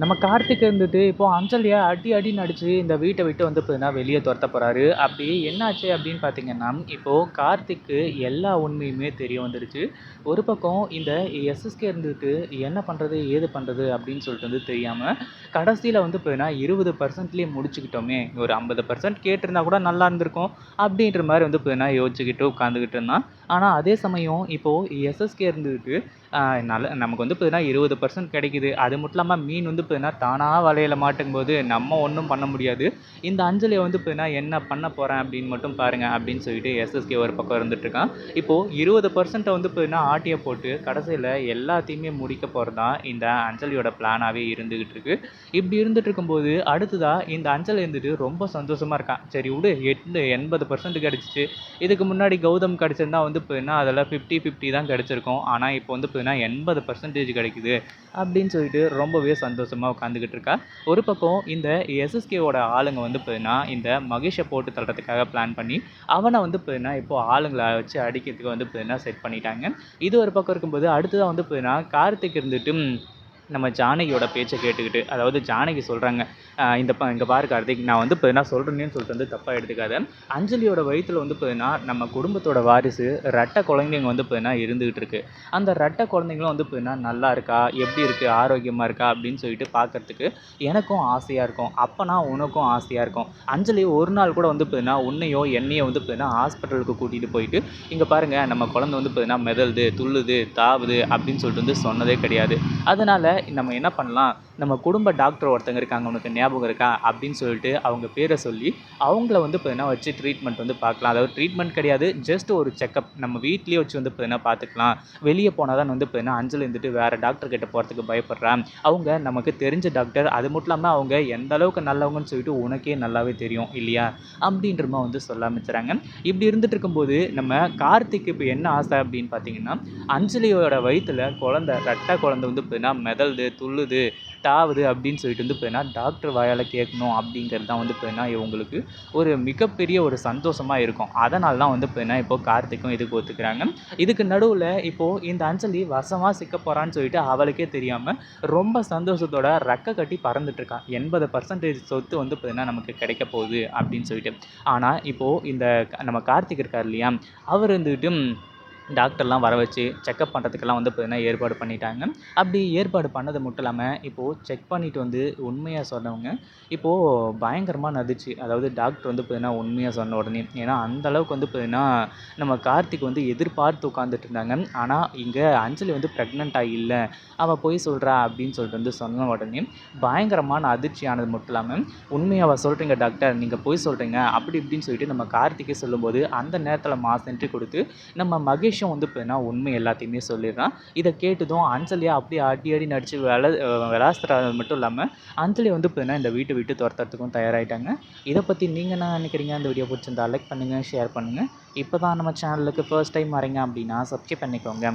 நம்ம கார்த்திக் இருந்துட்டு இப்போது அஞ்சலியை அடி அடி நடிச்சு இந்த வீட்டை விட்டு வந்து பார்த்தீங்கன்னா வெளியே துரத்த போகிறாரு அப்படி என்னாச்சு அப்படின்னு பார்த்தீங்கன்னா இப்போது கார்த்திக்கு எல்லா உண்மையுமே தெரிய வந்துருச்சு. ஒரு பக்கம் இந்த எஸ்எஸ்கே இருந்துட்டு என்ன பண்ணுறது ஏது பண்ணுறது அப்படின்னு சொல்லிட்டு வந்து தெரியாமல் கடைசியில் வந்து பார்த்தீங்கன்னா இருபது பர்சன்ட்லேயே முடிச்சுக்கிட்டோமே. ஒரு ஐம்பது பர்சன்ட் கேட்டிருந்தா கூட நல்லா இருந்திருக்கும் அப்படின்ற மாதிரி வந்து பார்த்தீங்கன்னா யோசிச்சுக்கிட்டு உட்காந்துக்கிட்டு இருந்தான். ஆனால் அதே சமயம் இப்போது எஸ்எஸ்கே இருந்துட்டு நல்ல நமக்கு வந்து பார்த்தீங்கன்னா இருபது பர்சன்ட் கிடைக்குது. அது மட்டும் இல்லாமல் மீன் வந்து பார்த்தீங்கன்னா தானாக வலையில் மாட்டும் போது நம்ம ஒன்றும் பண்ண முடியாது. இந்த அஞ்சலியை வந்து பார்த்தீங்கன்னா என்ன பண்ண போகிறேன் அப்படின்னு மட்டும் பாருங்க அப்படின்னு சொல்லிட்டு எஸ்எஸ்கே ஒரு பக்கம் இருந்துட்டுருக்கான் இப்போது இருபது பர்சன்ட்டை வந்து பார்த்தீங்கன்னா ஆட்டியை போட்டு கடைசியில் எல்லாத்தையுமே முடிக்க போகிறது தான் இந்த அஞ்சலியோட பிளானாகவே இருந்துக்கிட்டு இருக்கு. இப்படி இருந்துட்டு இருக்கும்போது அடுத்ததாக இந்த அஞ்சலி இருந்துட்டு ரொம்ப சந்தோஷமாக இருக்கான். சரி விடு எட்டு எண்பது பர்சன்ட் கிடச்சிச்சு. இதுக்கு முன்னாடி கௌதம் கிடச்சிருந்தா வந்து பார்த்தீங்கன்னா அதில் ஃபிஃப்டி ஃபிஃப்டி தான் கிடச்சிருக்கும். ஆனால் இப்போ வந்து பார்த்தீங்கன்னா எண்பது பர்சன்டேஜ் கிடைக்குது அப்படின்னு சொல்லிட்டு ரொம்பவே சந்தோஷமாக உட்காந்துக்கிட்டு இருக்கா? ஒரு பக்கம் இந்த எஸ்எஸ்கேவோட ஆளுங்க வந்து பார்த்தீங்கன்னா இந்த மகேஷை போட்டு தள்ளுறதுக்காக பிளான் பண்ணி அவனை வந்து பார்த்தீங்கன்னா இப்போ ஆளுங்களை வச்சு அடிக்கிறதுக்கு வந்து பார்த்தீங்கன்னா செட் பண்ணிட்டாங்க. இது ஒரு பக்கம் இருக்கும்போது அடுத்ததாக வந்து பார்த்தீங்கன்னா கார்த்திக் இருந்துட்டு நம்ம ஜானகியோட பேச்சை கேட்டுக்கிட்டு அதாவது ஜானகி சொல்கிறாங்க இந்த ப இங்கே பாரு கார்த்திக் நான் வந்து இப்போ என்ன சொல்கிறேன்னு சொல்லிட்டு வந்து தப்பாக எடுத்துக்காத. அஞ்சலியோட வயிற்றில் வந்து பார்த்தீங்கன்னா நம்ம குடும்பத்தோட வாரிசு ரெட்டை குழந்தைங்க வந்து பார்த்தீங்கன்னா இருந்துகிட்டு இருக்கு. அந்த ரெட்டை குழந்தைங்களும் வந்து பார்த்தீங்கன்னா நல்லா இருக்கா? எப்படி இருக்குது ஆரோக்கியமாக இருக்கா? அப்படின்னு சொல்லிட்டு பார்க்கறதுக்கு எனக்கும் ஆசையாக இருக்கும். அப்போனா உனக்கும் ஆசையாக இருக்கும். அஞ்சலி ஒரு நாள் கூட வந்து பார்த்தீங்கன்னா உன்னையோ என்னையோ வந்து பார்த்தீங்கன்னா ஹாஸ்பிட்டலுக்கு கூட்டிகிட்டு போயிட்டு இங்கே பாருங்கள் நம்ம குழந்தை வந்து பார்த்தீங்கன்னா மிதல்து துள்ளுது தாவுது அப்படின்னு சொல்லிட்டு வந்து சொன்னதே கிடையாது. அதனால் நம்ம என்ன பண்ணலாம்? நம்ம குடும்ப டாக்டர் ஒருத்தங்க இருக்காங்க. உனக்கு ஞாபகம் இருக்கா? அப்படின்னு சொல்லிட்டு அவங்க பேரை சொல்லி அவங்கள வந்து பார்த்தீங்கன்னா வச்சு ட்ரீட்மெண்ட் வந்து பார்க்கலாம். அதாவது ட்ரீட்மெண்ட் கிடையாது. ஜஸ்ட் ஒரு செக்கப் நம்ம வீட்லேயே வச்சு வந்து பார்த்தீங்கன்னா பார்த்துக்கலாம். வெளியே போனால் தான் வந்து பார்த்தீங்கன்னா அஞ்சல் இருந்துட்டு வேறு டாக்டர் கிட்ட போகிறதுக்கு பயப்படுறான். அவங்க நமக்கு தெரிஞ்ச டாக்டர் அது மட்டும் இல்லாமல் அவங்க எந்த அளவுக்கு நல்லவங்கன்னு சொல்லிட்டு உனக்கே நல்லாவே தெரியும் இல்லையா? அப்படின்றமா வந்து சொல்ல ஆரம்பிச்சுறாங்க. இப்படி இருந்துட்டு இருக்கும்போது நம்ம கார்த்திக் இப்போ என்ன ஆசை அப்படின்னு பார்த்தீங்கன்னா அஞ்சலியோட வயிற்றில் குழந்தை ரெட்டை குழந்தை வந்து பார்த்தீங்கன்னா மிதல்து துள்ளுது தாவுது அப்படின்னு சொல்லிட்டு வந்து பார்த்தீங்கன்னா டாக்டர் வாயால் கேட்கணும் அப்படிங்கிறது தான் வந்து பார்த்தீங்கன்னா இவங்களுக்கு ஒரு மிகப்பெரிய ஒரு சந்தோஷமாக இருக்கும். அதனால தான் வந்து பார்த்தீங்கன்னா இப்போ கார்த்திக்கும் இதுக்கு ஒத்துக்கிறாங்க. இதுக்கு நடுவில் இப்போது இந்த அஞ்சலி வசமாக சிக்க போகிறான்னு சொல்லிட்டு அவளுக்கே தெரியாமல் ரொம்ப சந்தோஷத்தோட ரெக்க கட்டி பறந்துட்டுருக்கா எண்பது பர்சன்டேஜ் சொத்து வந்து பார்த்தீங்கன்னா நமக்கு கிடைக்க போகுது அப்படின்னு சொல்லிட்டு. ஆனால் இப்போது இந்த நம்ம கார்த்திக் இருக்கார் இல்லையா? அவர் இருந்துக்கிட்டு டாக்டர்லாம் வர வச்சு செக்கப் பண்ணுறதுக்கெல்லாம் வந்து பார்த்திங்கன்னா ஏற்பாடு பண்ணிட்டாங்க. அப்படி ஏற்பாடு பண்ணது மட்டும் இல்லாமல் இப்போது செக் பண்ணிட்டு வந்து உண்மையாக சொன்னவங்க இப்போது பயங்கரமாக நதிச்சு அதாவது டாக்டர் வந்து பார்த்திங்கன்னா உண்மையாக சொன்ன உடனே ஏன்னா அந்த அளவுக்கு வந்து பார்த்திங்கன்னா நம்ம கார்த்திக் வந்து எதிர்பார்த்து உட்காந்துட்டு இருந்தாங்க. ஆனால் இங்கே அஞ்சலி வந்து ப்ரெக்னெண்ட்டாக இல்லை அவள் போய் சொல்கிறா அப்படின்னு சொல்லிட்டு வந்து சொன்ன உடனே பயங்கரமான அதிர்ச்சி ஆனது மட்டும் இல்லாமல் உண்மையாக அவள் சொல்கிறீங்க டாக்டர் நீங்கள் போய் சொல்கிறீங்க அப்படி இப்படின்னு சொல்லிட்டு நம்ம கார்த்திகே சொல்லும்போது அந்த நேரத்தில் மாஸ் என்ட்ரி கொடுத்து நம்ம மகேஷ் விஷயம் வந்து பார்த்தீங்கன்னா உண்மை எல்லாத்தையுமே சொல்லிடுறான். இதை கேட்டதும் அஞ்சலியா அப்படியே அடி அடி நடிச்சு விள விளாசுறது மட்டும் இல்லாமல் அஞ்சலி வந்து இப்போ இந்த வீட்டை விட்டு துரத்துறதுக்கும் தயாராகிட்டாங்க இதை பற்றி நீங்கள் என்ன நினைக்கிறீங்க? அந்த வீடியோ பிடிச்சிருந்தா லைக் பண்ணுங்கள் ஷேர் பண்ணுங்கள் இப்போ தான் நம்ம சேனலுக்கு ஃபர்ஸ்ட் டைம் வரீங்க அப்படின்னா சப்ஸ்கிரைப் பண்ணிக்கோங்க.